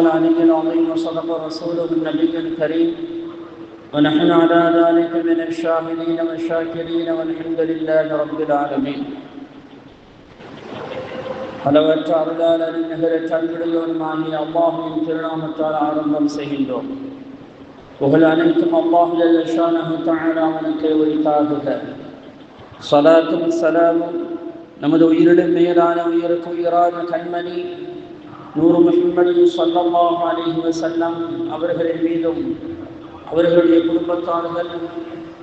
العلي العظيم وصدق رسوله النبي الكريم ونحن على ذلك من الشاهدين والشاكرين والحمد لله رب العالمين அளவற்ற அருளாளரின் நிகரற்ற அன்புடையோருமாகிய அல்லாஹுவின் திருநாமத்தால் ஆரம்பம் செய்கின்றோம் புகழ் அனைத்தும் அல்லாஹு ஜல்லஷானஹு தஆலா அவனுக்கு உரித்தாகுக சலாத்தும் சலாமும் நமது உயிரிடும் மேலான உயிருக்கு உயிரான கண்மணி நூறு முஹம்மது சொல்லமாக அலைஹி செல்லம் அவர்களின் மீதும் அவர்களுடைய குடும்பத்தார்கள்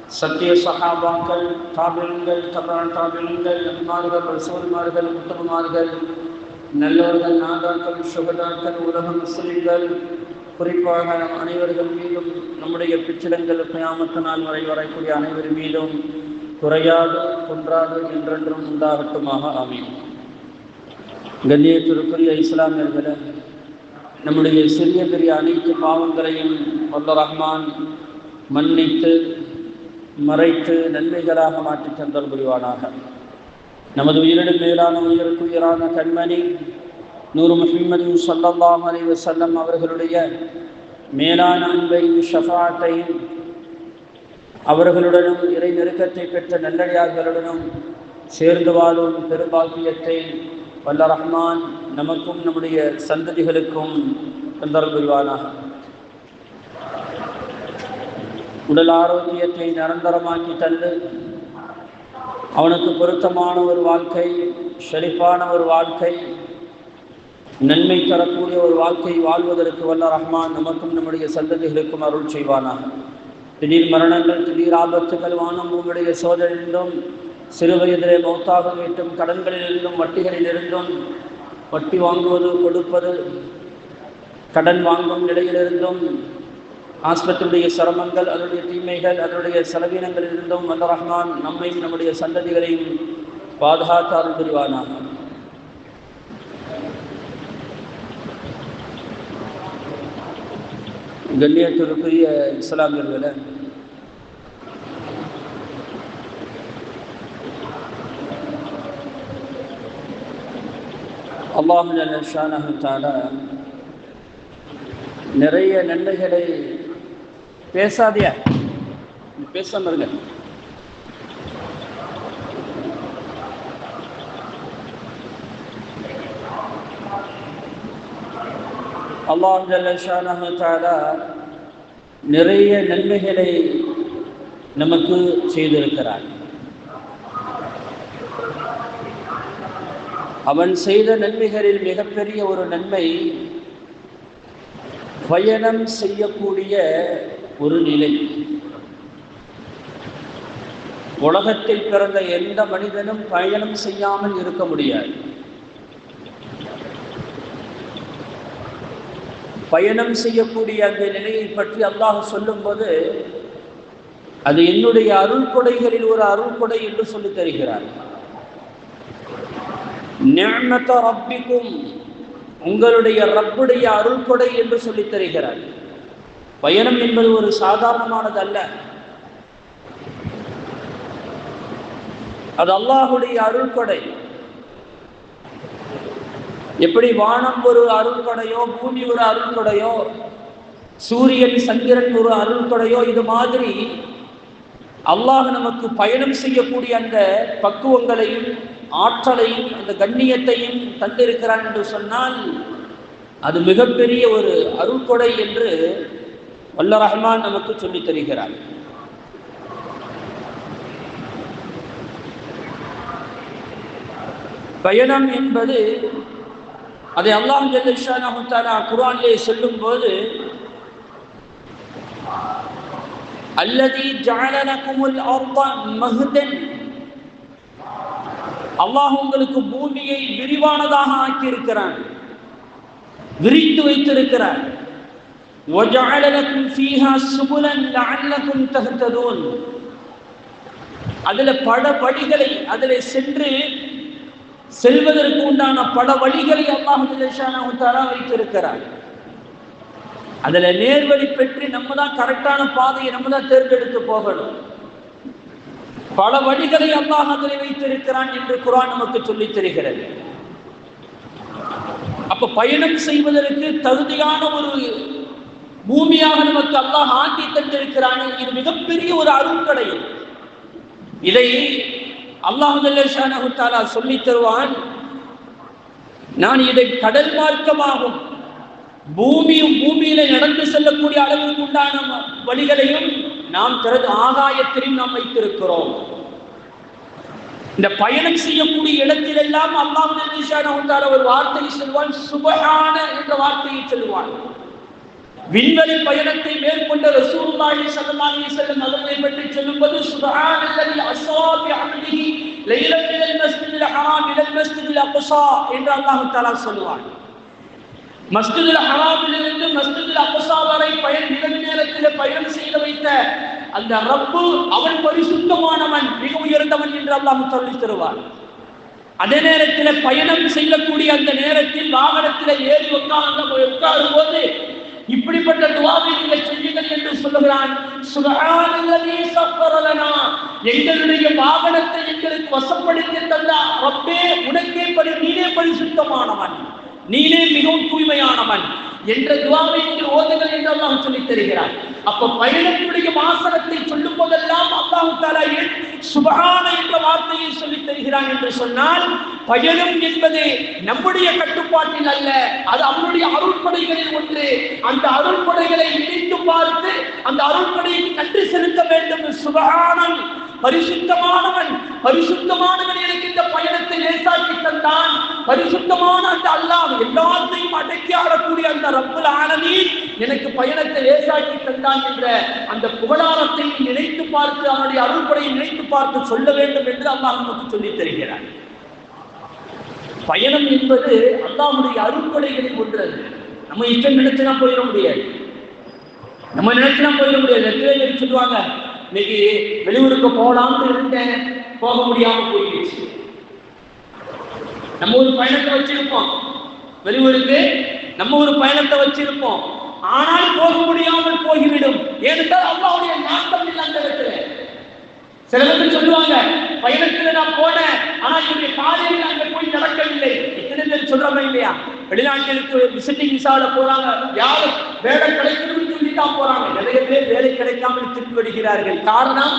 சத்திய சஹாபாக்கள் தாபிலங்கள் தபான் தாபிலங்கள் நன்மார்கள் ரசூல்மார்கள் உத்தமமார்கள் நல்லவர்கள் நாதாக்கள் சுகதாக்கள் உலக முஸ்லிம்கள் குறிப்பாக நம் அனைவர்கள் மீதும் நம்முடைய பிச்சிடங்கள் கியாமத்து நாள் வரை வரக்கூடிய அனைவர் மீதும் குறையாது குன்றாது என்றென்றும் உண்டாகட்டுமாக. அமையும் கண்ணியத்திற்குரிய இஸ்லாமியர்களே நம்முடைய சிறிய பெரிய அனைத்து பாவங்களையும் வல்ல ரஹ்மான் மன்னித்து மறைத்து நன்மைகளாக மாற்றி தந்தல் புரிவானாக. நமது உயிரிடம் மேலான உயிருக்கு உயிரான கண்மணி நூறு முஹம்மது சல்லல்லாஹ் அலி வசல்லம் அவர்களுடைய மேலான அன்பையும் ஷஃபாட்டையும் அவர்களுடனும் இறை நெருக்கத்தை பெற்ற நல்லடியார்களுடனும் சேர்ந்து வாழும் பெரும்பாக்கியத்தை வல்ல ரஹ்மான் நமக்கும் நம்முடைய சந்ததிகளுக்கும் தந்தர் புரிவானாக. உடல் ஆரோக்கியத்தை நிரந்தரமாக்கி தந்து அவனுக்கு பொருத்தமான ஒரு வாழ்க்கை செழிப்பான ஒரு வாழ்க்கை நன்மை தரக்கூடிய ஒரு வாழ்க்கை வாழ்வதற்கு வல்ல ரஹ்மான் நமக்கும் நம்முடைய சந்ததிகளுக்கும் அருள் செய்வானாக. திடீர் மரணங்கள் திடீர் ஆபத்துகள் வானம் உங்களுடைய சோதனையிலும் சிறு வயதிலே மௌத்தாக வீட்டும் கடன்களிலிருந்தும் வட்டிகளிலிருந்தும் வட்டி வாங்குவது கொடுப்பது கடன் வாங்கும் நிலையிலிருந்தும் ஆஸ்பத்திரியுடைய சிரமங்கள் அதனுடைய தீமைகள் அதனுடைய செலவீனங்களிலிருந்தும் வல்ல ரஹ்மான் நம்மையும் நம்முடைய சந்ததிகளையும் பாதுகாத்து புரிவானாக. கண்ணியத்திற்குரிய இஸ்லாமியர்களை அல்லாஹு ஷானஹு நிறைய நன்மைகளை பேசாதியா? பேசாம இருங்க. அல்லாஹ் ஜல்லஷானஹு நிறைய நன்மைகளை நமக்கு செய்திருக்கிறார். அவன் செய்த நன்மைகளில் மிகப்பெரிய ஒரு நன்மை பயணம் செய்யக்கூடிய ஒரு நிலை. உலகத்தில் பிறந்த எந்த மனிதனும் பயணம் செய்யாமல் இருக்க முடியாது. பயணம் செய்யக்கூடிய அந்த நிலையை பற்றி அல்லாஹ் சொல்லும்போது அது என்னுடைய அருள் கொடைகளில் ஒரு அருள் கொடை என்று சொல்லி தருகிறார். ரப்பிக்கும் உங்களுடைய ரப்புடைய அருள் கொடை என்று சொல்லி தருகிறார். பயணம் என்பது ஒரு சாதாரணமானது அல்ல அது அல்லாஹுடைய அருள் கொடை எப்படி வானம் ஒரு அருள் கொடையோ பூமி ஒரு அருள் கொடையோ சூரியன் சந்திரன் ஒரு அருள் கொடையோ இது மாதிரி அல்லாஹ் நமக்கு பயணம் செய்யக்கூடிய அந்த பக்குவங்களையும் ஆற்றலையும் அந்த கண்ணியத்தையும் தந்திருக்கிறான் என்று சொன்னால் அது மிகப்பெரிய ஒரு அருள்கொடை என்று வல்ல ரஹ்மான் நமக்கு சொல்லித் தருகிறார். பயணம் என்பது அதை அல்லாஹ் ஜல்லிஷானா குரானிலே சொல்லும் போது அல்லதி ஜாலனகுமுல் அர்த மஹ்தன் அல்லாஹ் உங்களுக்கு பூமியை விரிவானதாக ஆக்கியிருக்கிறான். விரித்து வைத்திருக்கிறார். அதுல பட வழிகளை அதில் சென்று செல்வதற்கு உண்டான பல வழிகளை அல்லாஹ் வைத்திருக்கிறார். அதுல நேர்வழி பெற்று நம்ம தான் கரெக்டான பாதையை நம்ம தான் தேர்ந்தெடுத்து போகணும். பல வழிகளை அல்லாஹ் அதில் வைத்திருக்கிறான் என்று குரான் நமக்கு சொல்லித் தருகிறது. அப்ப பயணம் செய்வதற்கு தகுதியான ஒரு பூமியாக நமக்கு அல்லாஹ் ஆட்டி தந்திருக்கிறான் இது மிகப்பெரிய ஒரு அருங்கடை. இதை அல்லாஹு தாலா சொல்லி தருவான் நான் இதை கடல் மார்க்கமாகும். பூமியும் பூமியில நடந்து செல்லக்கூடிய அளவுக்கு உண்டான வழிகளையும் நாம் திறந்து ஆகாயத்திலும் நாம் வைத்திருக்கிறோம். இந்த பயணம் செய்யக்கூடிய இடத்திலெல்லாம் அல்லாஹ் ஒரு வார்த்தையை சொல்வான் சுபகான என்ற வார்த்தையை சொல்வான். விண்வெளி பயணத்தை மேற்கொண்ட ரசூலுல்லாஹி ஸல்லல்லாஹு அலைஹி வஸல்லம் அவர்களை பற்றி சொல்லும்போது சுப்ஹானல்லதி அஸ்ஸா பி அம்ரிஹி லைலத்தில் மஸ்ஜிதில் ஹராம் இலல் மஸ்ஜிதில் அக்ஸா என்று அல்லாஹ் தஆலா சொல்லுவான். மஸ்ஜிதுல் ஹராமிலிருந்து மஸ்ஜிதுல் அக்ஸா வரை பயன் நிகழ் நேரத்தில் பயணம் செய்து வைத்த அந்த ரப்பு அவன் பரிசுத்தமானவன் மிக உயர்ந்தவன் என்று அல்லாஹ் சொல்லி தருவார் அதே நேரத்தில் பயணம் செய்யக்கூடிய அந்த நேரத்தில் வாகனத்தில் ஏறி உட்கார்ந்த உட்காரும் போது இப்படிப்பட்ட துவாவை நீங்கள் செய்யுங்கள் என்று சொல்லுகிறான் எங்களுடைய வாகனத்தை எங்களுக்கு வசப்படுத்தி தந்த ரப்பே உனக்கே படி நீனே பரிசுத்தமானவன். நீனே மிகவும் தூய்மையானவன் என்ற துவாவை நீங்கள் ஓதுங்கள் என்று அல்லாஹ் சொல்லி தருகிறார். அப்ப பயணத்துடைய வாசனத்தை சொல்லும் போதெல்லாம் அல்லாஹு தாலா சுபகான என்ற வார்த்தையை சொல்லி தருகிறான் என்று சொன்னால் பயணம் என்பது நம்முடைய கட்டுப்பாட்டில் அல்ல அது அவனுடைய அருள்படைகளில் ஒன்று. அந்த அருள்படைகளை இணைத்து பார்த்து அந்த அருள்படையை நன்றி செலுத்த வேண்டும். சுபகானன் பரிசுத்தமானவன் பரிசுத்தமானவன் எனக்கு இந்த பயணத்தை லேசாக்கி தந்தான் பரிசுத்தமான அந்த அல்லாஹ் எல்லாத்தையும் அடக்கி ஆடக்கூடிய அந்த ரப்புல் ஆனமீன் எனக்கு பயணத்தை லேசாக்கி தந்தான் என்ற அந்த புகழாரத்தை நினைத்து பார்த்து அவனுடைய அருள்படையை நினைத்து பார்த்து சொல்ல வேண்டும் என்று அல்லாஹ் நமக்கு சொல்லித் தருகிறார். பயணம் என்பது அல்லாஹ்வுடைய அருள்படைகளில் ஒன்று நம்ம இஷ்டம் நினைச்சுனா போயிட முடியாது. நம்ம நினைச்சுனா போயிட முடியாது. எத்தனை பேர் சொல்லுவாங்க இன்னைக்கு வெளியூருக்கு போகலாம்னு இருந்தேன். போக முடியாம போயிடுச்சு. நம்ம ஒரு பயணத்தை வச்சிருப்போம். வெளியூருக்கு நம்ம ஒரு பயணத்தை வச்சிருப்போம். ஆனால் போக முடியாமல் போய்விடும் ஏனென்றால் அல்லாவுடைய நாட்டம் இல்லை அந்த இடத்துல. சில பேர் சொல்லுவாங்க பயணத்துல நான் போனேன் ஆனா என்னுடைய பாதையில் அங்க போய் நடக்கவில்லை. எத்தனை பேர் சொல்றாங்க இல்லையா? வெளிநாட்டிற்கு விசிட்டிங் விசால போறாங்க. யாரும் வேலை கிடைக்கணும்னு சொல்லி தான் போறாங்க. நிறைய பேர் வேலை கிடைக்காமல் திரும்பி வருகிறார்கள். காரணம்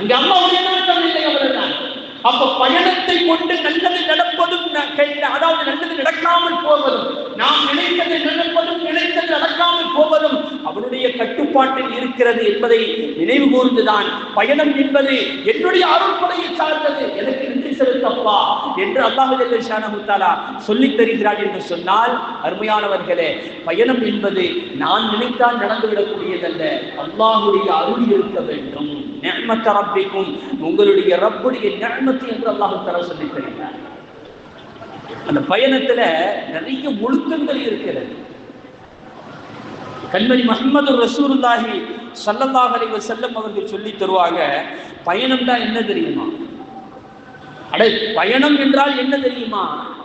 அங்க அம்மாவுடைய நாட்டம் இல்லை அவ்வளவுதான் அப்ப பயணத்தை கொண்டு நல்லது நடப்பதும் அதாவது நல்லது நடக்காமல் போவதும் நாம் நினைத்தது நடப்பதும் நினைத்தது நடக்காமல் போவதும் அவனுடைய கட்டுப்பாட்டில் இருக்கிறது என்பதை நினைவு கூர்ந்துதான். பயணம் என்பது என்னுடைய அருள்படையை சார்ந்தது. எனக்கு நன்றி செலுத்தப்பா என்று அல்லாஹு ஷானமுத்தாலா சொல்லித் தருகிறார் என்று சொன்னால் அருமையானவர்களே பயணம் என்பது நான் நினைத்தால் நடந்துவிடக்கூடியதல்ல. அல்லாஹுடைய அருள் இருக்க வேண்டும். நிஅமத்த ரப்பிக்கும். உங்களுடைய ரப்புடைய நிஅமத்து என்று அல்லாஹு தர சொல்லி தருகிறார் அந்த பயணத்துல நிறைய ஒழுக்கங்கள் இருக்கிறது. கண்மணி மஹமது ரசூருல்லாஹி சல்லல்லாஹ் அலைஹி செல்லம் அவர்கள் சொல்லி தருவாங்க பயணம்னா என்ன தெரியுமா? அடே பயணம் என்றால் என்ன தெரியுமா?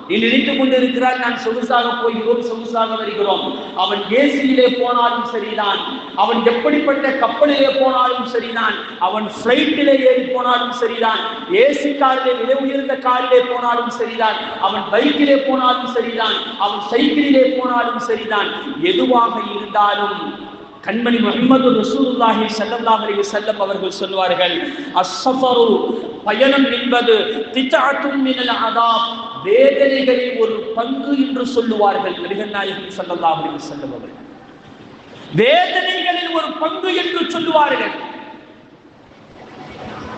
நீ நினைத்துக் கொண்டிருக்கிறாய் நான் சொகுசாக போகிறோம் சொகுசாக வருகிறோம். அவன் ஏசியிலே போனாலும் சரிதான். அவன் எப்படிப்பட்ட கப்பலிலே போனாலும் சரிதான். அவன் பிளைட்டிலே ஏறி போனாலும் சரிதான். ஏசி காரிலே விலை உயர்ந்த காரிலே போனாலும் சரிதான். அவன் பைக்கிலே போனாலும் சரிதான். அவன் சைக்கிளிலே போனாலும் சரிதான். எதுவாக இருந்தாலும் கண்மணி முகமது ரசூலுல்லாஹி சல்லல்லாஹு அலைஹி வஸல்லம் அவர்கள் சொல்வார்கள் அஸ்ஸஃபரு பயணம் என்பது திஜாத்தும் மினல் அதாப். வேதனைகளில் ஒரு பங்கு என்று சொல்லுவார்கள் நபிகள் நாயகம் அப்படின்னு சொல்லுபவர்கள் வேதனைகளில் ஒரு பங்கு என்று சொல்லுவார்கள்.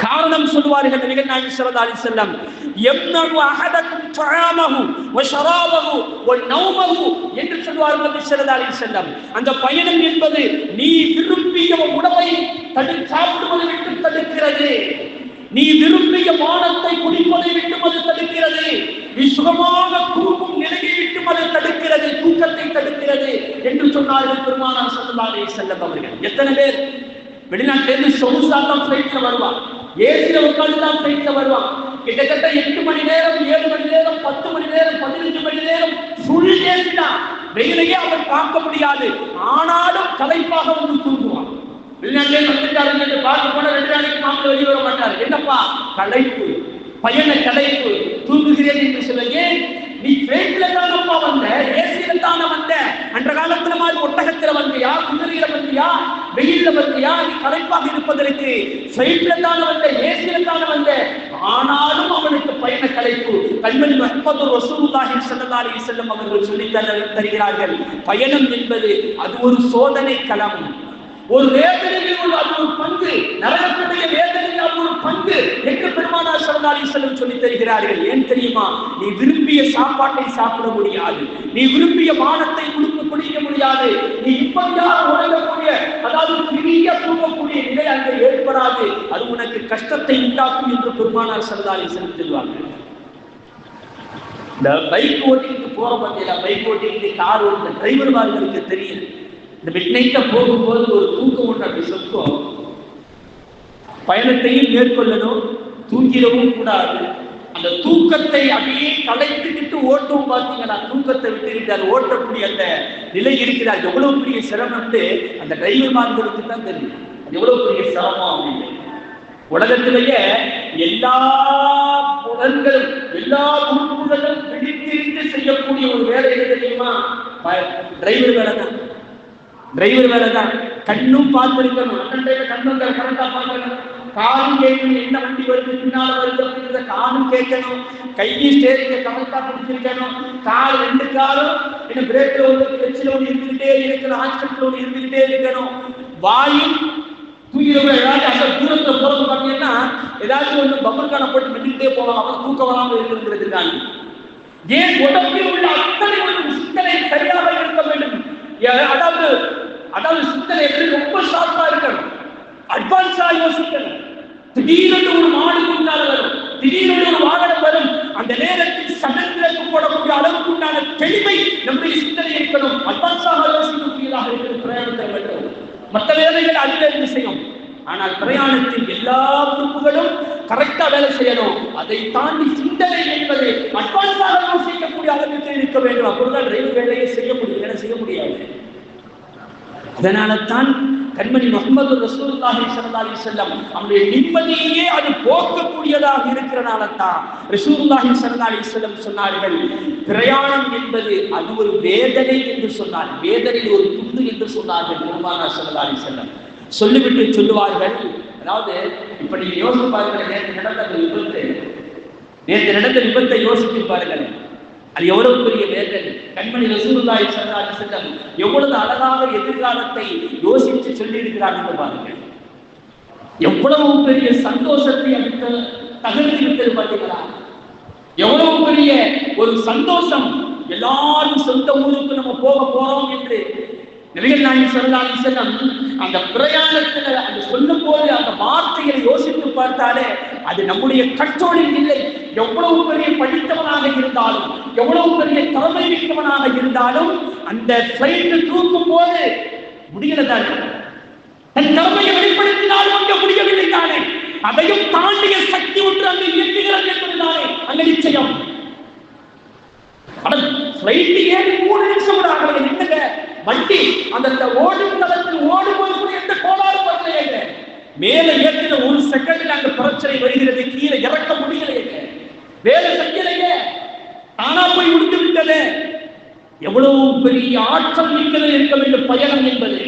காரணம் சொல்லுவார்கள் நபிகள் நாயகம் ஸல்லல்லாஹு அலைஹி வஸல்லம் யம்னு அஹதக்கும் தஆமஹு வ ஷராபஹு வ நௌமஹு என்று சொல்வார்கள் நபி ஸல்லல்லாஹு அலைஹி வஸல்லம். அந்த பயணம் என்பது நீ விரும்பிய உணவை தடு சாப்பிடுவதை விட்டு தடுக்கிறது. நீ விரும்பிய மானத்தை குடிப்பதை விட்டு அது தடுக்கிறது. நீ சுகமாக தூங்கும் நிலையை விட்டும் அதை தடுக்கிறது தூக்கத்தை தடுக்கிறது என்று சொன்னார்கள் பெருமானார் ஸல்லல்லாஹு செல்லம் அவர்கள். எத்தனை பேர்? வெளிநாட்டிலிருந்து சொகுசா தான் வருவான். ஏசியில உட்கார்ந்து தான் ஃபிளைட்ல வருவான். கிட்டத்தட்ட எட்டு மணி நேரம் ஏழு மணி நேரம் பத்து மணி நேரம் பதினஞ்சு மணி நேரம் ஃபுல் வெயிலையே அவன் பார்க்க முடியாது. ஆனாலும் கலைப்பாக வந்து தூங்குவான். வெளிநாட்டிலே வந்துட்டாரு என்று பார்க்க போன ரெண்டு நாளைக்கு மாப்பிள்ள வெளியே வர மாட்டார். என்னப்பா? களைப்பு பயண களைப்பு தூங்குகிறேன் என்று சொல்ல ஏன் நீ ட்ரெயின்ல தானப்பா வந்த ஏசியில தானே வந்த அன்ற காலத்துல மாதிரி ஒட்டகத்துல வந்தியா குதிரையில வந்தியா வெயில்ல வந்தியா நீ கலைப்பாக இருப்பதற்கு ஃபிளைட்ல தானே வந்த ஏசியில தானே வந்த? ஆனாலும் அவனுக்கு பயண கலைப்பு கண்மணி மஹமது ரசூலுல்லாஹி ஸல்லல்லாஹு அலைஹி வஸல்லம் அவர்கள் சொல்லி தருகிறார்கள் பயணம் என்பது அது ஒரு சோதனை களம். ஒரு வேதனையில் உள்ள அது ஒரு பங்கு நரகத்துடைய வேதனையில் அது ஒரு பங்கு என்று பெருமானார் ஸல்லல்லாஹு அலைஹி சொல்லி தருகிறார்கள். ஏன் தெரியுமா? நீ விரும்பிய சாப்பாட்டை சாப்பிட முடியாது. நீ விரும்பிய பானத்தை குடிக்க குடிக்க முடியாது. நீ இப்படியாக உணரக்கூடிய அதாவது பெரிய தூங்கக்கூடிய நிலை அங்கே ஏற்படாது. அது உனக்கு கஷ்டத்தை உண்டாக்கும் என்று பெருமானார் ஸல்லல்லாஹு அலைஹி சொல்வார்கள் இந்த பைக் ஓட்டிட்டு போற பத்தியில பைக் ஓட்டிட்டு கார் ஓட்டுற டிரைவர்மார்களுக்கு தெரியும். இந்த மிட் நைட்ல போகும்போது ஒரு தூக்கம் ஒன்று அப்படி சொக்கும் பயணத்தையும் மேற்கொள்ளணும் தூங்கிடவும் கூடாது. அந்த தூக்கத்தை அப்படியே கலைத்துக்கிட்டு ஓட்டவும் பார்த்தீங்கன்னா தூக்கத்தை விட்டு இருக்கிறார் ஓட்டக்கூடிய அந்த நிலை இருக்கிறார் எவ்வளவு பெரிய சிரமத்து அந்த டிரைவர்மார்களுக்கு தான் தெரியும். அது எவ்வளவு பெரிய சிரமம் அப்படின்னு. உலகத்திலேயே எல்லா புலன்களும் எல்லா உறுப்புகளும் பிடித்திருந்து செய்யக்கூடிய ஒரு வேலை எது தெரியுமா? டிரைவர் வேலை தான் டிரைவர் வேலை தான். கண்ணும் பார்த்திருக்கணும். அண்ணன் கண்ணும் கரெக்டா பார்க்கணும். காலும் கேட்கணும். என்ன வண்டி வருது பின்னால வருது அப்படின்றத காலும் கேட்கணும். கையும் ஸ்டேரிங்க கரெக்டா பிடிச்சிருக்கணும். கால் ரெண்டு காலும் என்ன பிரேக்ல ஒரு கிளச்சில் ஒன்று இருந்துகிட்டே இருக்கணும் ஹாஸ்பிட்டல் ஒன்று இருந்துகிட்டே இருக்கணும். வாயும் தூக்கிறவங்க ஏதாச்சும் அந்த தூரத்துல போறது பார்த்தீங்கன்னா ஏதாச்சும் வந்து பம்பர்கான போட்டு மெட்டிக்கிட்டே போகலாம். அப்ப தூக்கம் வராமல் இருக்கிறதுக்காங்க ஏன் உடம்பில் உள்ள அத்தனை ஒரு சிந்தனை சரியாக இருக்க வேண்டும்? அதாவது அதாவது சிந்தனை எப்படி ரொம்ப ஷார்ப்பா இருக்கணும். அட்வான்ஸா யோசிக்கணும். திடீரென்று ஒரு மாடு உண்டான வரும். திடீரென்று ஒரு வாகனம் வரும். அந்த நேரத்தில் சடன் போடக்கூடிய அளவுக்கு உண்டான தெளிவை நம்முடைய சிந்தனை இருக்கணும். அட்வான்ஸாக யோசிக்கக்கூடியதாக இருக்கிற பிரயாணத்தை மட்டும் மற்ற வேலைகள் அதிலிருந்து செய்யும் ஆனால் பிரயாணத்தில் எல்லா உறுப்புகளும் கரெக்டா வேலை செய்யணும். அதை தாண்டி சிந்தனை என்பது அட்வான்ஸாக செய்யக்கூடிய அளவுக்கு இருக்க வேண்டும். அப்பொழுதுதான் ரயில் வேலையை செய்ய முடியும். வேலை செய்ய முடியாது. அதனால தான் கண்மணி முகமது ரசூலுல்லாஹி சல்லாஹி செல்லம் வஸல்லம் அவருடைய நிம்மதியே அது போக்கக்கூடியதாக இருக்கிறனால தான் ரசூலுல்லாஹி ஸல்லல்லாஹு அலைஹி சொன்னார்கள் பிரயாணம் என்பது அது ஒரு வேதனை என்று சொன்னார். வேதனையில் ஒரு துண்டு என்று சொன்னார்கள் பெருமானார் சல்லாஹி செல்லம் சொல்லிவிட்டு சொல்லுவார்கள். அதாவது இப்ப நீங்க யோசிச்சு பாருங்கள் நேற்று நடந்த அந்த விபத்து. நேற்று நடந்த விபத்தை யோசித்து பாருங்கள். அது எவ்வளவு பெரிய வேதல் கண்மணி ரசூலுல்லாஹி ஸல்லல்லாஹு அலைஹி வஸல்லம் எவ்வளவு அழகாக எதிர்காலத்தை யோசித்து சொல்லி இருக்கிறார் என்று பாருங்கள். எவ்வளவு பெரிய சந்தோஷத்தை அளித்த தகர்த்து விட்டது பார்த்தீங்களா? எவ்வளவு பெரிய ஒரு சந்தோஷம். எல்லாரும் சொந்த ஊருக்கு நம்ம போக போறோம் என்று நபிகள் நாயகம் ஸல்லல்லாஹு அந்த பிரயாணத்துல அந்த சொல்லும் போது அந்த வார்த்தைகளை யோசித்து பார்த்தாலே அது நம்முடைய கற்றோரில் இல்லை. எவ்வளவு பெரிய படித்தவனாக இருந்தாலும் எவ்வளவு பெரிய தலைமை மிக்கவனாக இருந்தாலும் அந்த பிளைட்டு தூக்கும் போது முடியல தன் திறமையை வெளிப்படுத்தினாலும் அங்க முடியவில்லை தானே? அதையும் தாண்டிய சக்தி ஒன்று அங்கு இயக்குகிறது என்பதுதானே? அங்க நிச்சயம். ஆனால் flight ஏறி மூணு நிமிஷம் கூட ஆகவில்லை. வண்டி அந்த ஓடும் தளத்தில் ஓடும்போது கூட எந்த கோளாறு வரலையே மேல ஏற்றின ஒரு செகண்ட்ல அங்க பிரச்சனை வருகிறது கீழே இறக்க முடியலையேங்க வேலை செய்யலையே தானா போய் விடுத்து விட்டது. எவ்வளவு பெரிய ஆற்றல் மிக்கது இருக்க வேண்டும் பயணம் என்பது.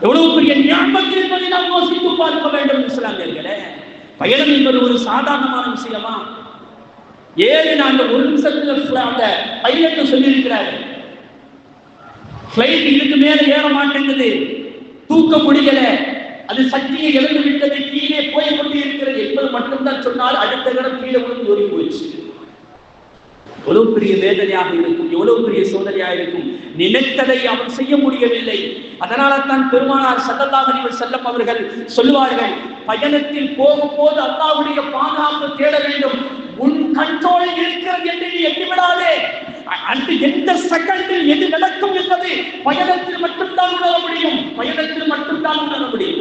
எவ்வளவு பெரிய ஞாபகம் என்பதை நாம் யோசித்து பார்க்க வேண்டும் இஸ்லாமியர்களே பயணம் என்பது ஒரு சாதாரணமான விஷயமா? ஏழு நாங்கள் ஒரு நிமிஷத்துல அந்த பையனுக்கு சொல்லியிருக்கிறார்கள் பிளைட் இதுக்கு மேல ஏற மாட்டேங்குது. தூக்க முடியல. அது சக்தியை இழந்து விட்டது. கீழே போய் கொண்டு இருக்கிறது. என்பது மட்டும்தான் சொன்னால் அடுத்த கணம் கீழே விழுந்து ஓடி போயிடுச்சு. எவ்வளவு பெரிய வேதனையாக இருக்கும். எவ்வளவு பெரிய சோதனையாக இருக்கும். நினைத்ததை அவன் செய்ய முடியவில்லை. அதனால தான் பெருமானார் சல்லல்லாஹ் அலைஹி வஸல்லம் அவர்கள் சொல்லுவார்கள் பயணத்தில் போகும்போது அல்லாஹ்வுடைய பாதுகாப்பு தேட வேண்டும். உன் கண்ட்ரோலில் இருக்கிறது என்று நீ எண்ணிவிடாதே அன்று எந்த செகண்டில் எது நடக்கும் என்பது பயணத்தில் மட்டும்தான் உணர முடியும். பயணத்தில் மட்டும்தான் உணர முடியும்.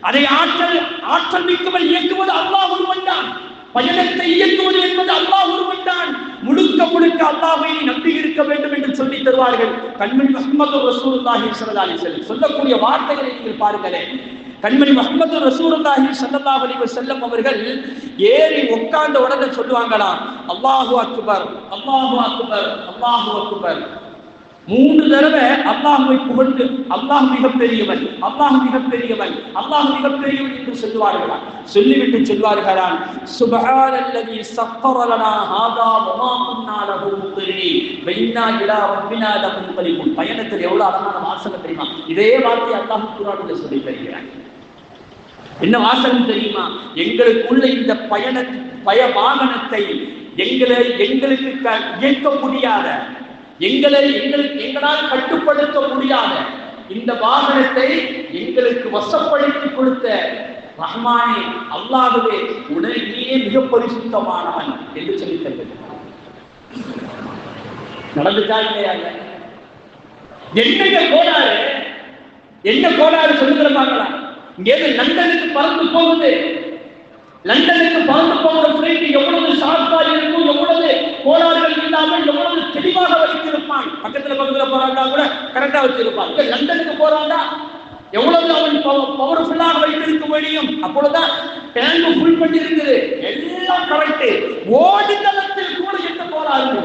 அதை ஆற்றல் ஆற்றல் மிக்கவர் இயக்குவது அல்லாஹ் ஒருவன்தான் பயணத்தை இயக்குவது என்பது அல்லாஹ் ஒருவன்தான் முழுக்க முழுக்க அல்லாவை நம்பி இருக்க வேண்டும் என்று சொல்லி தருவார்கள். கண்மணி முஹம்மது ரசூலுல்லாஹி ஸல்லல்லாஹு அலைஹி வஸல்லம். சொல்லக்கூடிய வார்த்தைகளை நீங்கள் பாருங்களேன். கண்மணி முகமது ரசூலுல்லாஹி ஸல்லல்லாஹு அலைஹி வஸல்லம் அவர்கள் ஏறி உட்கார்ந்த உடனே சொல்லுவாங்களாம் அல்லாஹு அக்பர் அல்லாஹு அக்பர் அல்லாஹு அக்பர். மூன்று தடவை அல்லாஹுவை புகழ்ந்து அல்லாஹ் மிகப்பெரியவன் அல்லாஹ் மிகப்பெரியவன் அல்லாஹ் மிகப்பெரியவன் என்று சொல்லுவார்களாம் சொல்லிவிட்டு சொல்வார்களாம் சுபஹானல்லதி சஃப்பர ஹாதா வமா குன்னா லஹு முக்ரினீன் வைன்னா இலா ரப்பினா பயணத்தில் எவ்வளவு அழகான வாசகம் தெரியுமா? இதே வார்த்தை அல்லாஹ் குர்ஆனில் சொல்லி தருகிறான் என்ன வாசகம் தெரியுமா? எங்களுக்குள்ள இந்த பயண பய வாகனத்தை எங்களை எங்களுக்கு க- இயக்க முடியாத எங்களை எங்களுக்கு எங்களால் கட்டுப்படுத்த முடியாத இந்த வாகனத்தை எங்களுக்கு வசப்படுத்தி கொடுத்த ரஹ்மானே அல்லாதவே உடனே நீயே மிக பரிசுத்தமானவன் என்று சொல்லி தருகிறார் நடந்துச்சா இல்லையா என்னங்க கோளாறு? என்ன கோளாறு சொல்லுகிற பார்க்கலாம். இங்கேருந்து லண்டனுக்கு பறந்து போகுது. லண்டனுக்கு பறந்து போகிற பிளைட் எவ்வளவு ஷார்ப்பா இருக்கும் எவ்வளவு கோளாறுகள் இல்லாமல் எவ்வளவு தெளிவாக வைத்திருப்பான் பக்கத்துல பக்கத்துல போறாங்க கூட கரெக்டா வச்சிருப்பான். இங்க லண்டனுக்கு போறாண்டா எவ்வளவு அவன் பவர்ஃபுல்லாக வைத்திருக்க முடியும்? அப்பொழுதுதான் டேங்க் ஃபுல் பண்ணி இருக்குது எல்லாம் கரெக்ட் ஓடித்தளத்தில் கூட எந்த கோளாறு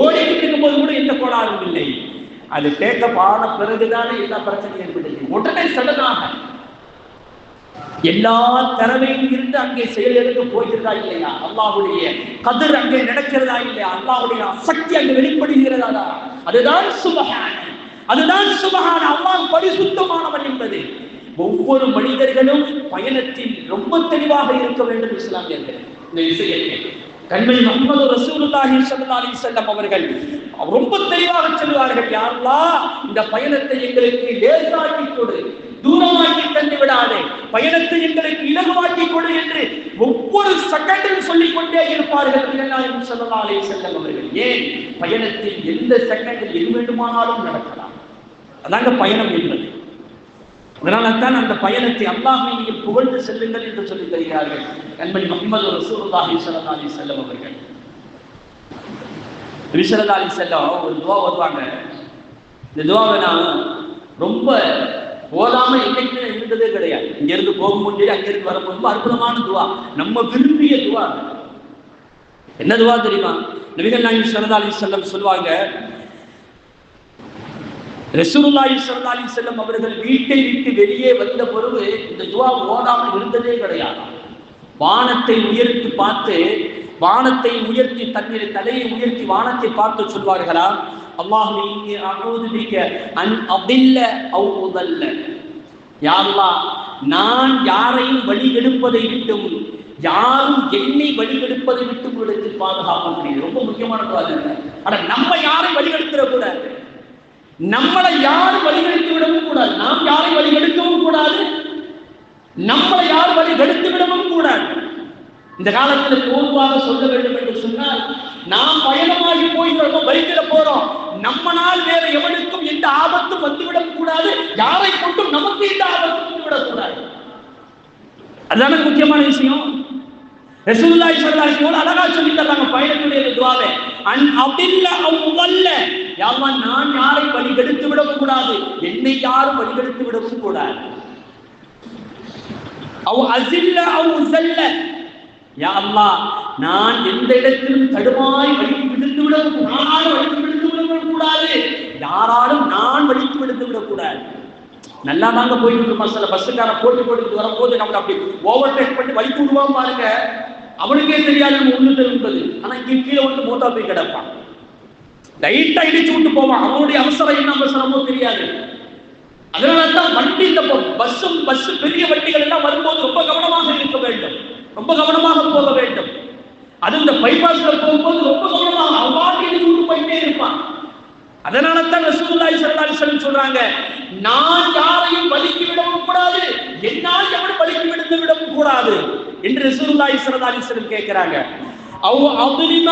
ஓடிக்கிட்டு இருக்கும்போது கூட எந்த கோளாறும் இல்லை. அது டேக்கப் ஆன பிறகுதானே எல்லா பிரச்சனையும் ஏற்படுது. உடனே சடனாக எல்லா திறமையும் இருந்து அங்கே செயலிழந்து போகிறதா இல்லையா? அல்லாவுடைய கதிர் அங்கே நடக்கிறதா இல்லையா? அல்லாவுடைய சக்தி அங்கே வெளிப்படுகிறதா அதுதான் சுபகான அதுதான் சுபஹான. அல்லாஹ் பரிசுத்தமானவன் என்பது. ஒவ்வொரு மனிதர்களும் பயணத்தில் ரொம்ப தெளிவாக இருக்க வேண்டும் இஸ்லாமியர்கள் இந்த விஷயத்தை கண்மை முகமது ரசூலுல்லாஹி ஸல்லல்லாஹு அலைஹி வஸல்லம் அவர்கள் ரொம்ப தெளிவாக சொல்வார்கள் யாரெல்லாம் இந்த பயணத்தை எங்களுக்கு லேசாக்கி கொடு. தூரமாக்கி தந்து விடாதே. பயணத்தை எங்களுக்கு இலகுவாக்கி கொடு என்று ஒவ்வொரு செகண்டும் சொல்லிக் கொண்டே இருப்பார்கள். நபிகள் ஸல்லல்லாஹு அலைஹி அவர்கள். ஏன்? பயணத்தில் எந்த செகண்டில் எது வேண்டுமானாலும் நடக்கலாம். அதாங்க பயணம் என்பது. அதனால தான் அந்த பயணத்தை அல்லாஹ்வை நீங்கள் புகழ்ந்து செல்லுங்கள் என்று சொல்லி தருகிறார்கள். கண்மணி முகமது ரசூலுல்லாஹி ஸல்லல்லாஹு அலைஹி வஸல்லம் அவர்கள். நபி செல்லம் ஒரு துவா வருவாங்க. இந்த துவாவை நான் ரொம்ப ஓதாம என்னைக்கு இருந்ததே கிடையாது. இங்க இருந்து போகும்போது அங்க இருந்து வரும்போது ரொம்ப அற்புதமான துவா. நம்ம விரும்பிய துவா என்ன துவா தெரியுமா? நபிகள் நாயகம் சரதா அலி செல்லம் சொல்லுவாங்க ரசூலுல்லாஹி ஸல்லல்லாஹு அலி செல்லம் அவர்கள் வீட்டை விட்டு வெளியே வந்த பொழுது இந்த துவா ஓதாமல் இருந்ததே கிடையாது. வானத்தை உயர்த்தி பார்த்து வானத்தை உயர்த்தி தன்னுடைய தலையை உயர்த்தி வானத்தை பார்த்து சொல்வார்களா? அல்லாஹ் இங்கே அஊது பிக அன் அபில்ல அவ் உதல்ல. யாருவா நான் யாரையும் வழிகெடுப்பதை விட்டும் யாரும் என்னை வழிகெடுப்பதை விட்டு உங்களுக்கு பாதுகாப்பு முடியும் ரொம்ப முக்கியமான துவா ஆனா நம்ம யாரையும் வழிகெடுத்துட கூடாது? நம்மளை யாரும் வழிகெடுத்து விடவும் கூடாது? நாம் யாரை வழிகெடுக்கவும் கூடாது? நம்மளை யார் வழிகெடுத்து விடவும் கூடாது? இந்த காலத்தில் பொதுவாக சொல்ல வேண்டும் என்று சொன்னால் நாம் பயணமாகி போய் பைக்கில போறோம். நம்மனால் வேற எவனுக்கும் எந்த ஆபத்தும் வந்துவிடக் கூடாது. யாரை கொண்டும் நமக்கு எந்த ஆபத்தும் வந்துவிடக் கூடாது. அதுதானே முக்கியமான விஷயம். ரசூல்லாய் சொல்லாய் அலைஹி அழகா சொல்லி தர்றாங்க பயணத்துடைய துவாவை. அன் அபில்ல அவ்வல்ல உவல்ல யா நான் யாரை வழிகெடுத்து விடவும் கூடாது? என்னை யாரும் வழிகெடுத்து விடவும் கூடாது. அவ் அசில்ல அவ் உசல்ல யா நான் எந்த இடத்திலும் தடுமாறி வழிக்கு விழுந்து விடவும் நானாலும் வழிக்கு விழுந்து விடவும் யாராலும் நான் வழிக்கு விழுந்து விடக்கூடாது. நல்லா தாங்க போயிட்டு இருக்கோம் சில பஸ்ஸுக்கார போட்டி போட்டு வரும்போது நமக்கு அப்படி ஓவர்டேக் பண்ணி வலிக்கு விடுவான் பாருங்க. அவனுக்கே தெரியாது நம்ம ஒண்ணு என்பது ஆனா இங்க கீழே வந்து மூத்தா போய் கிடப்பான். லைட்டா இடிச்சு விட்டு போவான். அவனுடைய அவசரம் என்ன அவசரமோ தெரியாது. அதனால தான் வண்டி இந்த பஸ்ஸும் பஸ் பெரிய வண்டிகள் எல்லாம் வரும்போது ரொம்ப கவனமாக இருக்க வேண்டும். ரொம்ப கவனமாக போக வேண்டும். அது இந்த பைபாஸ்ல போகும்போது ரொம்ப கவனமாக அவ்வாறு இடிச்சு போயிட்டே இருப்பான். அதனால தான் ரசூலுல்லாஹி ஸல்லல்லாஹு அலைஹி வஸல்லம் சொல்றாங்க நான் யாரையும் வலிக்கு விடவும் கூடாது என்னால் எவனும் வலிக்கு விடுத்து விடவும் கூடாது என்று ரசூலுல்லாஹி ஸல்லல்லாஹு அலைஹி வஸல்லம் கேட்கிறாங்க. அவ் அவ்லிம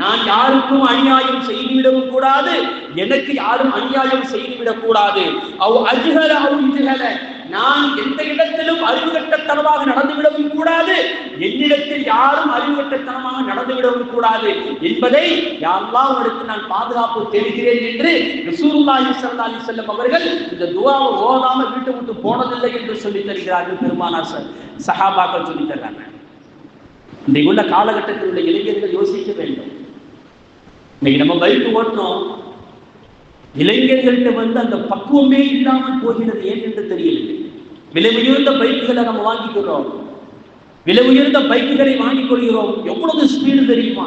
நான் யாருக்கும் அநியாயம் செய்துவிடவும் கூடாது எனக்கு யாரும் அநியாயம் செய்துவிடக் கூடாது. அவ் அஜ்ஹல அவ் இஜ்ஹல நான் எந்த இடத்திலும் அறிவுகட்டத்தனமாக நடந்துவிடவும் கூடாது. என்னிடத்தில் யாரும் அறிவுகட்டத்தனமாக நடந்துவிடவும் கூடாது என்பதை யாரெல்லாம் எடுத்து நான் பாதுகாப்பு தேடுகிறேன் என்று ரசூலுல்லாஹி ஸல்லல்லாஹு அலி செல்லம் அவர்கள் இந்த துவாவை ஓதாம வீட்டை விட்டு போனதில்லை என்று சொல்லி தருகிறார்கள் பெருமானார் சார். சஹாபாக்கள் சொல்லி தர்றாங்க. இன்றைக்கு உள்ள காலகட்டத்தில் உள்ள இளைஞர்கள் யோசிக்க வேண்டும். இன்னைக்கு நம்ம பைக் ஓட்டுறோம். இளைஞர்கள்ட்ட வந்து அந்த பக்குவமே இல்லாமல் போகிறது ஏன் என்று தெரியவில்லை. விலை உயர்ந்த பைக்குகளை நம்ம வாங்கிக்கிறோம் விலை உயர்ந்த பைக்குகளை வாங்கிக் கொள்கிறோம். எவ்வளவு ஸ்பீடு தெரியுமா?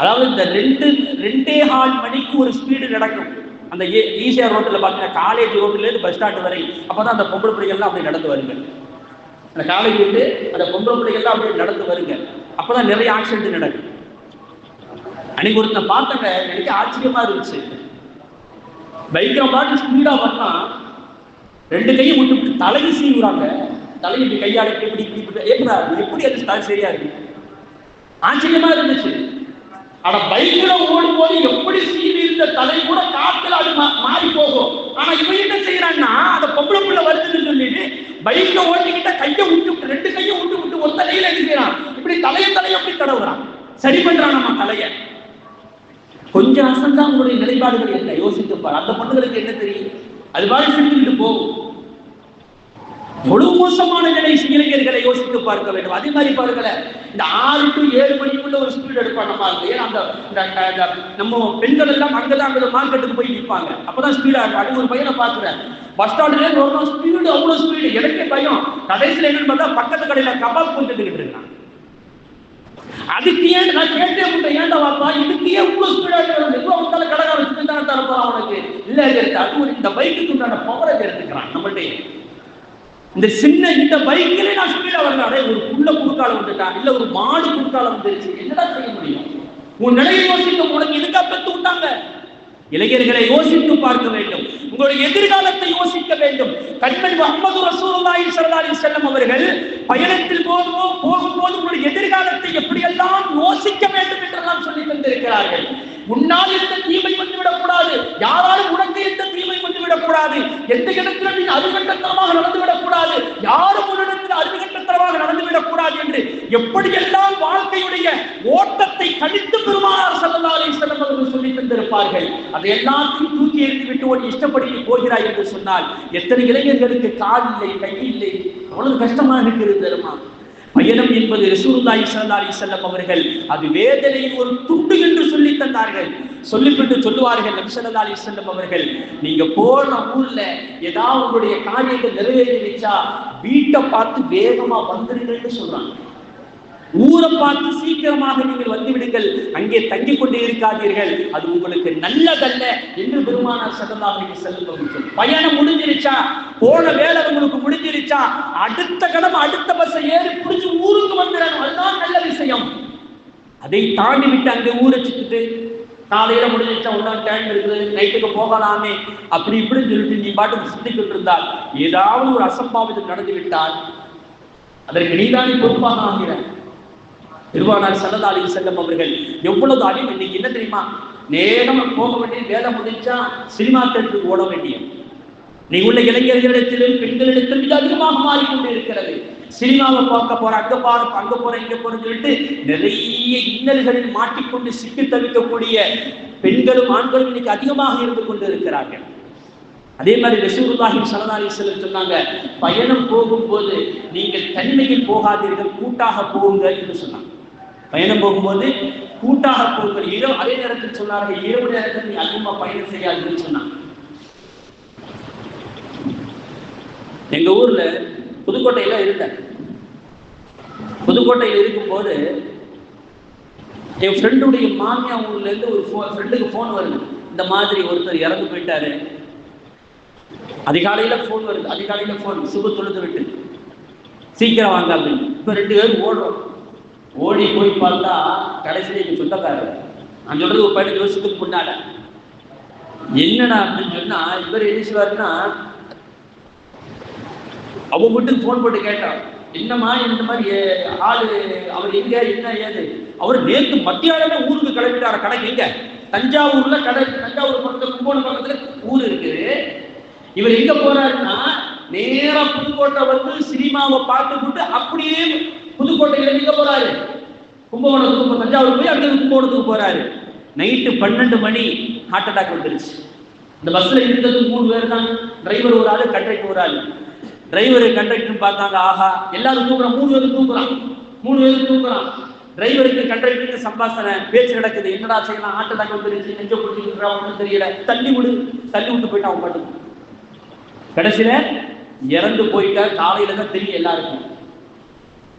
அதாவது இந்த ரெண்டு ரெண்டே ஹால் மணிக்கு ஒரு ஸ்பீடு நடக்கும். அந்த e, ஈசிஆர் ரோட்டில் பார்த்தீங்கன்னா காலேஜ் ரோட்டிலேருந்து பஸ் ஸ்டாண்ட் வரை. அப்பதான் அந்த பொம்பளை பிள்ளைகள்லாம் அப்படியே நடந்து வருங்க. அந்த காலேஜ் விட்டு அந்த பொம்பளை பிள்ளைகள்லாம் அப்படியே நடந்து வருங்க. அப்பதான் நிறைய ஆக்சிடென்ட் நடக்கும். அன்னைக்கு ஒருத்தன் பார்த்தங்க எனக்கு ஆச்சரியமா இருந்துச்சு. பைக்கில் பாட்டு ஸ்பீடா வரலாம் ரெண்டு கையும் விட்டு விட்டு தலையை சீவுறாங்க. தலையை இப்படி கையால இப்படி இப்படி இப்படி எப்படி அது சரியா இருக்கு? ஆச்சரியமா இருந்துச்சு. ஆனா பைக்ல ஓடும் போது எப்படி சீவி இருந்த தலை கூட காத்துல அது மா- மாறி போகும். ஆனா இவன் என்ன செய்யறான்னா அந்த பொம்பளை புள்ள வருதுன்னு சொல்லிட்டு பைக்ல ஓட்டிக்கிட்ட கையை விட்டு விட்டு ரெண்டு கையை விட்டு விட்டு ஒத்த கையில என்ன செய்யறான்? இப்படி தலைய தலைய அப்படி தடவுறான். சரி பண்றான் நம்ம தலைய. கொஞ்சம் அசந்தா உங்களுடைய நிலைப்பாடுகள் என்ன? யோசித்து பாரு. அந்த பொண்ணுகளுக்கு என்ன தெரியும்? அது மாதிரி செஞ்சுக்கிட்டு போகும் முழு மோசமான நிலை இளைஞர்களை யோசித்து பார்க்க வேண்டும். அதே மாதிரி பாருங்கள இந்த ஆறு டு ஏழு மணிக்குள்ள ஒரு ஸ்பீட் எடுப்பாங்க நம்ம ஏன்னா அந்த இந்த- இந்த- நம்ம பெண்கள் எல்லாம் அங்கதான் அங்க மார்க்கெட்டுக்கு போய் நிற்பாங்க அப்பதான் ஸ்பீடா இருக்கும் அது ஒரு பையனை பாக்குறேன் பஸ் ஸ்டாண்ட்ல வரணும் ஸ்பீடு அவ்வளவு ஸ்பீடு எனக்கே பயம். கடைசியில் என்னன்னு பார்த்தா பக்கத்து கடையில கபாப் கொண்டு இருக்கான். அதுக்கு ஏன் நான் கேட்டே விட்டேன் ஏன்டா வாப்பா இதுக்கு ஏன் இவ்வளவு ஸ்பீடா இருக்கிறது எவ்வளவு வந்தாலும் கடை வச்சுட்டு தானே அவனுக்கு இல்ல இல்ல அது ஒரு இந்த பைக்குக்கு உண்டான பவரை எடுத்துக்கிறான் நம்மள்ட்ட இந்த சின்ன இந்த பைக்கிலே நான் ஸ்பீடா வரலாறே ஒரு புள்ள குறுக்கால வந்துட்டான் இல்ல ஒரு மாடு குறுக்கால வந்துருச்சு. என்னடா செய்ய முடியும்? உன் நிலையை யோசிக்க உனக்கு எதுக்கா பெத்து விட்டாங்க? இளைஞர்களை யோசித்து பார்க்க வேண்டும். உங்களுடைய எதிர்காலத்தை யோசிக்க வேண்டும். கண்மணி முகமது ரசூலுல்லாஹி ஸல்லல்லாஹு செல்லம் அவர்கள் பயணத்தில் போதுமோ போகும்போது உங்களுடைய எதிர்காலத்தை எப்படியெல்லாம் யோசிக்க வேண்டும் என்றெல்லாம் சொல்லி தந்திருக்கிறார்கள். உன்னால் எந்த தீமை வந்துவிடக் கூடாது யாராலும் உனக்கு எந்த தீமை வந்துவிடக் கூடாது எந்த இடத்துல நீ அறிவுகட்டத்தனமாக நடந்துவிடக் கூடாது யாரும் உன்னிடத்தில் அறிவுகட்டத்தனமாக நடந்துவிடக் கூடாது என்று எப்படியெல்லாம் வாழ்க்கையுடைய ஓட்டத்தை கணித்து பெருமானார் ஸல்லல்லாஹு அலைஹி அவர்கள் சொல்லி தந்திருப்பார்கள் அதை எல்லாத்தையும் தூக்கி எறிந்து விட்டு ஒரு இஷ்டப்படி போகிறாய் என்று சொன்னால் எத்தனை இளைஞர்களுக்கு கால் இல்லை கை இல்லை அவ்வளவு கஷ்டமாக இருக்கிறது தெருமா பயணம் என்பது ரசூல்லாய் ஸல்லல்லாஹு அலைஹி அவர்கள் அது வேதனையின் ஒரு துண்டு என்று சொல்லி தந்தார்கள். சொல்லிவிட்டு சொல்லுவார்கள் நபி ஸல்லல்லாஹு அலைஹி அவர்கள் நீங்க போன ஊர்ல ஏதாவது உங்களுடைய காரியத்தை நிறைவேறிச்சா வீட்டை பார்த்து வேகமா வந்துருங்கன்னு சொல்றாங்க. ஊரை பார்த்து சீக்கிரமாக நீங்கள் வந்து விடுங்கள் அங்கே தங்கிக் கொண்டு இருக்காதீர்கள். அது உங்களுக்கு நல்லதல்ல என்று பெருமானார் சதந்தாவிக்கு செல்லும் பயணம் முடிஞ்சிருச்சா? போன வேலை உங்களுக்கு முடிஞ்சிருச்சா? அடுத்த கடமை அடுத்த பஸ்ஸை ஏறி புடிச்சு ஊருக்கு வந்துடணும். அதுதான் நல்ல விஷயம். அதை தாண்டி விட்டு அங்கே ஊரை சுத்திட்டு காலையில முடிஞ்சிச்சா ஒன்றா டைம் இருக்குது நைட்டுக்கு போகலாமே அப்படி இப்படின்னு சொல்லிட்டு நீ பாட்டுக்கு சிந்திக்கிட்டு இருந்தால் ஏதாவது ஒரு அசம்பாவிதம் நடந்து விட்டால் அதற்கு நீதானே பொறுப்பாக ஆகிறாய். திருவானார் சல்லதா அலி செல்லம் அவர்கள் எவ்வளவு அழிவு இன்னைக்கு என்ன தெரியுமா? நேரம் போக வேண்டிய வேலை முடிஞ்சா சினிமா தேட்டருக்கு ஓட வேண்டிய நீ உள்ள இளைஞர்களிடத்திலும் பெண்களிடத்திலும் மிக அதிகமாக மாறிக்கொண்டு இருக்கிறது. சினிமாவை பார்க்க போற அங்க பாரு அங்க போற இங்க போறேன்னு சொல்லிட்டு நிறைய இன்னல்களில் மாட்டிக்கொண்டு சிக்கி தவிக்கக்கூடிய பெண்களும் ஆண்களும் இன்னைக்கு அதிகமாக இருந்து கொண்டு இருக்கிறார்கள். அதே மாதிரி ரசூலுல்லாஹி ஸல்லல்லாஹு அலைஹி சொன்னாங்க பயணம் போகும்போது நீங்கள் தனிமையில் போகாதீர்கள் கூட்டாக போகுங்க என்று சொன்னாங்க. பயணம் போகும்போது கூட்டாக போகுங்கள் இரவு அதே நேரத்தில் சொன்னார்கள் இரவு நேரத்தில் நீ அதிகமா பயணம் செய்யாதுன்னு சொன்னாங்க. எங்க ஊர்ல புதுக்கோட்டையில இருந்தேன். புதுக்கோட்டையில் இருக்கும்போது என் ஃப்ரெண்டுடைய மாமியா ஊர்ல இருந்து ஒரு ஃபோன் ஃப்ரெண்டுக்கு ஃபோன் வருது. இந்த மாதிரி ஒருத்தர் இறந்து போயிட்டாரு. அதிகாலையில ஃபோன் வருது. அதிகாலையில ஃபோன் சுப தொழுது விட்டு. சீக்கிரம் வாங்க அப்படின்னு. இப்போ ரெண்டு பேரும் ஓடுறோம். ஓடி போய் பார்த்தா கடைசியில் எங்க சொந்தக்காரர். நான் சொல்றது ஒரு பதினஞ்சு வருஷத்துக்கு முன்னால. என்னடா அப்படின்னு சொன்னா இவர் என்ன செய்வாருன்னா அவங்க வீட்டுக்கு ஃபோன் போட்டு கேட்டான். என்னம்மா இந்த மாதிரி ஆளு அவர் எங்க என்ன ஏது? அவர் நேற்று மத்தியானமே ஊருக்கு கிளம்பிட்டார. கடை எங்க? தஞ்சாவூர்ல கடை தஞ்சாவூர் பக்கத்துல கும்போணம் பக்கத்துல ஊர் இருக்குது இவர் எங்க போறாருன்னா நேரா புதுக்கோட்டை வந்து சினிமாவை பார்த்துக்கிட்டு அப்படியே புதுக்கோட்டையில எங்க போறாரு. கும்பகோணத்துக்கு போ- தஞ்சாவூர் போய் அடுத்தது கும்பகோணத்துக்கு போறாரு. நைட்டு பன்னெண்டு மணி ஹார்ட் அட்டாக் வந்துருச்சு. இந்த பஸ்ல இருந்தது மூணு பேர் தான். டிரைவர் ஒரு ஆளு கண்டக்டர் ஒரு ஆளு. டிரைவர் கண்டக்டர் பார்த்தாங்க ஆஹா எல்லாரும் தூக்குறான் மூணு பேரும் தூக்குறான் மூணு பேரும் தூக்குறான் டிரைவருக்கு கண்டக்டருக்கு சம்பாசனை பேச்சு நடக்குது. என்னடா செய்யலாம்? ஹார்ட் அட்டாக் வந்துருச்சு. நெஞ்ச பிடிச்சிருக்கா ஒன்றும் தெரியல. தள்ளி விடு. தள்ளி விட்டு போயிட்டான் அவன் பாட்டுக்கு. கடைசியில இறந்து போயிட்டா காலையில தான் தெரியும் எல்லாருக்கும்.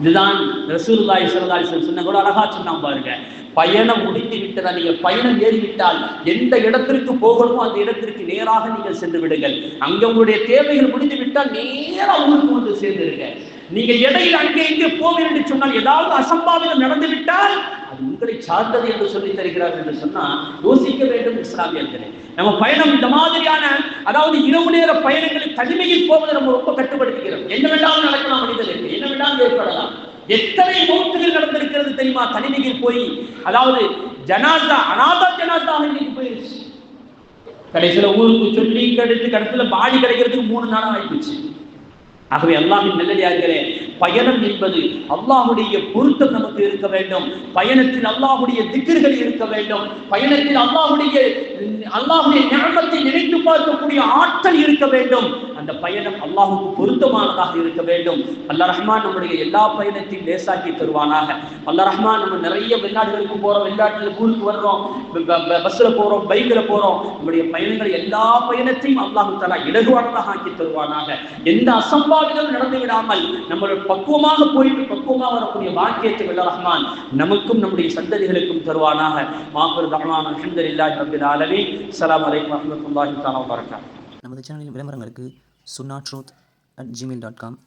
இதுதான் ரசூலுல்லாஹி ஸல்லல்லாஹு சொன்ன கூட அழகா சொன்னாங்க பாருங்க. பயணம் முடித்து விட்டதா? நீங்க பயணம் ஏறிவிட்டால் எந்த இடத்திற்கு போகணுமோ அந்த இடத்திற்கு நேராக நீங்கள் சென்று விடுங்கள். அங்க உங்களுடைய தேவைகள் முடிந்து விட்டால் நேராக உங்களுக்கு வந்து சேர்ந்துருங்க. நீங்க இடையில் அங்கே இங்கே போவீர்கள் என்று சொன்னால் ஏதாவது அசம்பாவிதம் நடந்து விட்டால் அது உங்களை சார்ந்தது என்று சொல்லி தருகிறார் என்று சொன்னா யோசிக்க வேண்டும் இஸ்லாமியர்களே. நம்ம பயணம் இந்த மாதிரியான அதாவது இரவு நேர பயணங்களில் தனிமையில் போவதை நம்ம ரொம்ப கட்டுப்படுத்துகிறோம். என்ன வேண்டாலும் நடக்கலாம் மனிதனுக்கு. என்ன வேண்டாலும் ஏற்படலாம். எத்தனை மௌத்துகள் நடந்திருக்கிறது தெரியுமா? தனிமையில் போய் அதாவது ஜனாதா அனாதா ஜனாதா இன்னைக்கு போயிருச்சு. கடைசியில ஊருக்கு சொல்லி கிடைத்து கடத்துல பாடி கிடைக்கிறதுக்கு மூணு நாள் ஆயிடுச்சு ஆகவே அல்லாஹின் நல்லடியார்களே பயணம் என்பது அல்லாஹுடைய பொருத்தம் நமக்கு இருக்க வேண்டும். பயணத்தில் அல்லாஹுடைய திக்கர்கள் இருக்க வேண்டும். பயணத்தில் அல்லாஹுடைய அல்லாஹுடைய ஞானத்தை நினைத்து பார்க்கக்கூடிய ஆற்றல் இருக்க வேண்டும். அந்த பயணம் அல்லாஹுக்கு பொருத்தமானதாக இருக்க வேண்டும். அல்ல ரஹ்மான் நம்முடைய எல்லா பயணத்தையும் லேசாக்கி தருவானாக. அல்ல ரஹ்மான் நம்ம நிறைய வெளிநாடுகளுக்கு போறோம் வெளிநாட்டுல ஊருக்கு வர்றோம் பஸ்ல போறோம் பைக்ல போறோம். நம்முடைய பயணங்கள் எல்லா பயணத்தையும் அல்லாஹு தலா இலகுவானதாக ஆக்கி தருவானாக. எந்த அசம்பாவிதம் நடந்து விடாமல் நம்மளோட பக்குவமாக போயிட்டு பக்குவமாக வரக்கூடிய வாக்கியத்தை அல்ல ரஹ்மான் நமக்கும் நம்முடைய சந்ததிகளுக்கும் தருவானாக. மாபெரும் ரஹ்மான் அல்ஹம்துலில்லாஹி ரப்பில் ஆலமி அலாம் வலைக்கம் வரமத்துல்லாஹி தாலா வபரகாத்துஹு நமது சேனலின் விளம்பரங்களுக்கு सुना truth eight Gmail dot com